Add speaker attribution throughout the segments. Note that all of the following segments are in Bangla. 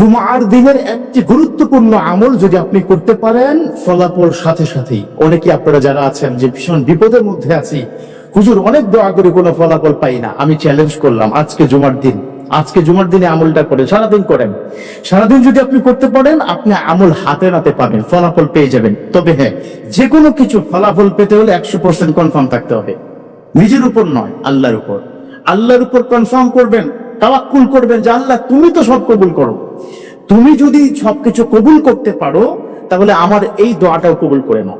Speaker 1: জুমার দিনের একটি গুরুত্বপূর্ণ আমল যদি আপনি করতে পারেন, ফলাফল সাথে সাথেই। অনেকে আপনারা যারা আছেন, যে ভীষণ বিপদের মধ্যে আছি, হুজুর, অনেক দোয়া করে, কোনো ফলাফল পাই না। আমি চ্যালেঞ্জ করলাম, আজকে জুমার দিন। আজকে জুমার দিনে আমলটা করেন, সারাদিন করেন। সারাদিন যদি আপনি করতে পারেন, আপনি আমল হাতে নাতে পাবেন, ফলাফল পেয়ে যাবেন। তবে হ্যাঁ যে কোনো কিছু ফলাফল পেতে হলে একশো পার্সেন্ট কনফার্ম থাকতে হবে। নিজের উপর নয়, আল্লাহর উপর। আল্লাহর উপর কনফার্ম করবেন। তাওয়াক্কুল করবেন যে আল্লাহ, তুমি তো সব কবুল করো। তুমি যদি সবকিছু কবুল করতে পারো, তাহলে আমার এই দোয়াটাও কবুল করে নাও।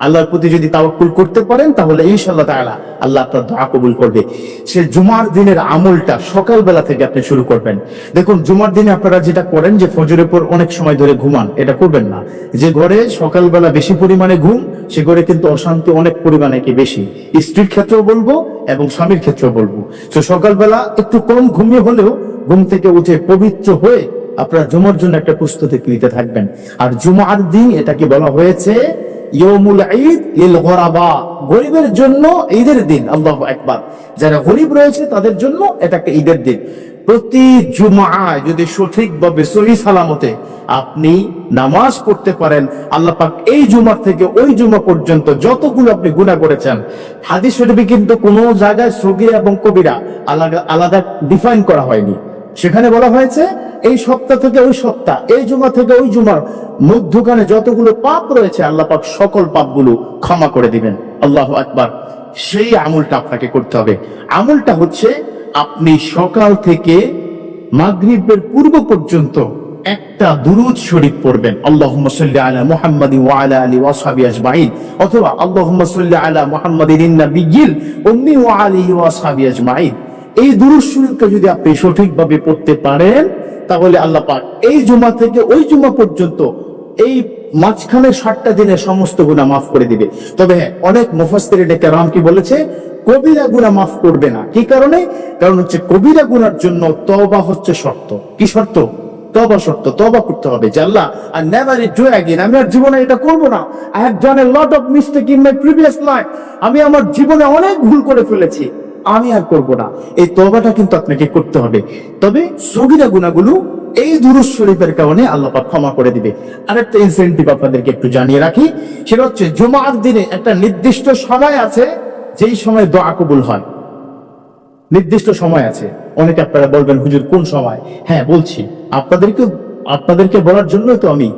Speaker 1: আল্লাহর প্রতি যদি তাওয়াক্কুল করতে পারেন, তাহলে ইনশাআল্লাহ তাআলা আল্লাহ আপনার দোয়া কবুল করবে। সে জুমার দিনের আমলটা সকালবেলা থেকে আপনি শুরু করবেন। দেখুন, জুমার দিনে আপনারা যেটা করেন, যে ফজরের পর অনেক সময় ধরে ঘুমান, এটা করবেন না। যে ঘরে সকালবেলা বেশি পরিমাণে ঘুম, সে ঘরে কিন্তু অশান্তি অনেক পরিমাণে কি বেশি। স্ত্রীর ক্ষেত্রেও বলব এবং স্বামীর ক্ষেত্রেও বলব। তো সকালবেলা একটু কম ঘুমিয়ে হলেও ঘুম থেকে উঠে পবিত্র হয়ে আপনারা জুমার জন্য একটা প্রস্তুতি নিতে থাকবেন। আর জুমার দিন এটাকে বলা হয়েছে ইয়মুল ঈদ গরিবের জন্য ঈদের দিন, আল্লাহু আকবার। যারা গরিব রয়েছে, তাদের জন্য এটা একটা ঈদের দিন। প্রতি জুমায় যদি সঠিকভাবে সহি সালামতে আপনি নামাজ পড়তে পারেন, আল্লাহ পাক এই জুমার থেকে ওই জুমা পর্যন্ত যতগুলো আপনি গুনাহ করেছেন, হাদিস শরীফে কিন্তু কোনো জায়গায় সগীরা এবং কবিরা আলাদা আলাদা ডিফাইন করা হয়নি। সেখানে বলা হয়েছে এই সপ্তাহ থেকে ওই সপ্তাহ, এই জুমা থেকে ওই জুমার মধ্যখানে যতগুলো পাপ রয়েছে, আল্লাহ পাক সকল পাপগুলো ক্ষমা করে দিবেন। আল্লাহ আকবার। সেই আমলটা আপনাকে করতে হবে। আমলটা হচ্ছে আপনি সকাল থেকে মাগরিবের পূর্ব পর্যন্ত একটা দুরুদ শরীফ পড়বেন। আল্লাহুম্মা সাল্লি আলা মুহাম্মাদিন ওয়া আলা আলি ওয়া আসহাবি আজমাইন। অথবা আল্লাহুম্মা সাল্লি আলা মুহাম্মাদিন নাবিয়্যিল উম্মি ওয়া আলিহি ওয়া আসহাবি আজমাইন। এই দুরুদ শরীফটা যদি আপনি সঠিকভাবে পড়তে পারেন তাহলে আল্লাহ পাক এই জুমা থেকে ওই জুমা পর্যন্ত এই মাঝখানে ষাটটা দিনের সমস্ত গুণা মাফ করে দিবে। তবে হ্যাঁ অনেক মুফাসসির ডেকে রাম কি বলেছে? কবিরা গুণা মাফ করবে না। কি কারণে? কারণ হচ্ছে কবিরা গুনার জন্য তওবা হচ্ছে শর্ত। কি শর্ত? তবা তবা আমি আমার জীবনে অনেক ভুল করে ফেলেছি। আমি আর করব না। এই তবাটা কিন্তু আপনাকে করতে হবে। তবে সগিরা গুণাগুলো এই দুরুজ শরীফের কারণে আল্লাহ ক্ষমা করে দিবে। আরেকটা ইনসেন্টিভ আপনাদেরকে একটু জানিয়ে রাখি, সেটা হচ্ছে জুমার দিনে একটা নির্দিষ্ট সময় আছে যেই সময় দোয়া কবুল হয়। নির্দিষ্ট সময় আছে। অনেকে আপনারা বলবেন, হুজুর, কোন সময়? হ্যাঁ বলছি। আপনাদেরকে আপনাদেরকে বলার জন্য তো আমি।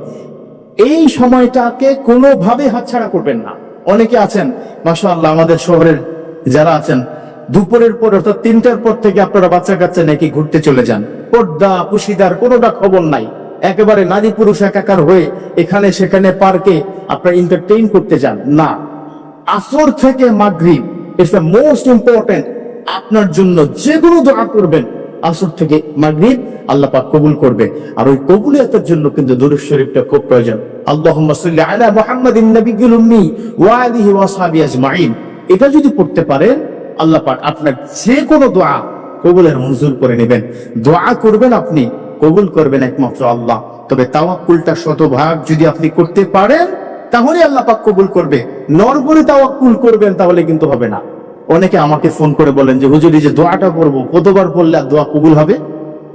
Speaker 1: এই সময়টাকে কোনোভাবে হাতছাড়া করবেন না। অনেকে আছেন, মাশাআল্লাহ, আমাদের শহরের যারা আছেন দুপুরের পর অর্থাৎ তিনটার পর থেকে আপনারা বাচ্চা কাচ্চা নাকি ঘুরতে চলে যান। পর্দা, পুশিদার, কোনোটা খবর নাই। একেবারে নারী পুরুষ একাকার হয়ে এখানে সেখানে পার্কে আপনারা এন্টারটেইন করতে যান। না। আসর থেকে মাগরিব ইটস দ্য মোস্ট ইম্পর্টেন্ট আপনার জন্য যে কোনো দোয়া করবেন। আসর থেকে মাগরিব আল্লাহ পাক কবুল করবে। আর ওই কবুলিয়তের জন্য কিন্তু দুরূদ শরীফটা খুব প্রয়োজন। আল্লাহুম্মা সাল্লি আলা মুহাম্মাদিন নাবিয়্যিল উম্মি ওয়া আলিহি ওয়া সাহবিহি আজমাইন। এটা যদি পড়তে পারেন আল্লাহ পাক আপনার যে কোনো দোয়া কবুলের মঞ্জুর করে নেবেন। দোয়া করবেন আপনি, কবুল করবেন একমাত্র আল্লাহ। তবে তাওয়াক্কুলটা শতভাগ যদি আপনি করতে পারেন, তাহলে আল্লাহ পাক কবুল করবে। নরবরে তাওয়াক্কুল করবেন, তাহলে কিন্তু হবে না। অনেকে আমাকে ফোন করে বলেন যে, হুজুর যে দোয়াটা করব, কতবার বললে আর দোয়া কবুল হবে?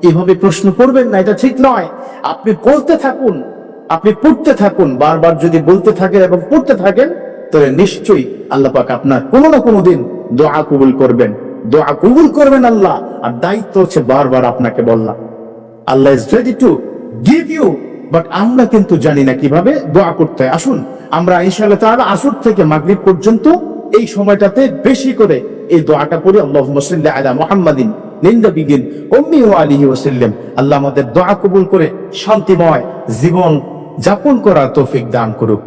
Speaker 1: এভাবে প্রশ্ন করবেন না, এটা ঠিক নয়। আপনি বলতে থাকুন, আপনি পড়তে থাকুন, বারবার যদি বলতে থাকেন এবং পড়তে থাকেন তাহলে নিশ্চয়ই আল্লাহ পাক আপনার কোনো না কোনো দিন দোয়া কবুল করবেন। দোয়া কবুল করবেন আল্লাহ। আর দায়িত্ব হচ্ছে বারবার আপনাকে বললাম। Allah is ready to give you but আমরা কিন্তু জানি না কীভাবে দোয়া করতে আসুন, আমরা ইনশাআল্লাহ তাআলা আসর থেকে মাগরিব পর্যন্ত এই সময়টাতে বেশি করে এই দোয়াটা পড়ি। আল্লাহুম্মা সাল্লি আলা মুহাম্মাদিন নিন্দাবিগিন উম্মি ওয়া আলিহি ওয়াসাল্লাম। আল্লাহ আমাদের দোয়া কবুল করে শান্তিময় জীবন যাপন করার তৌফিক দান করুক।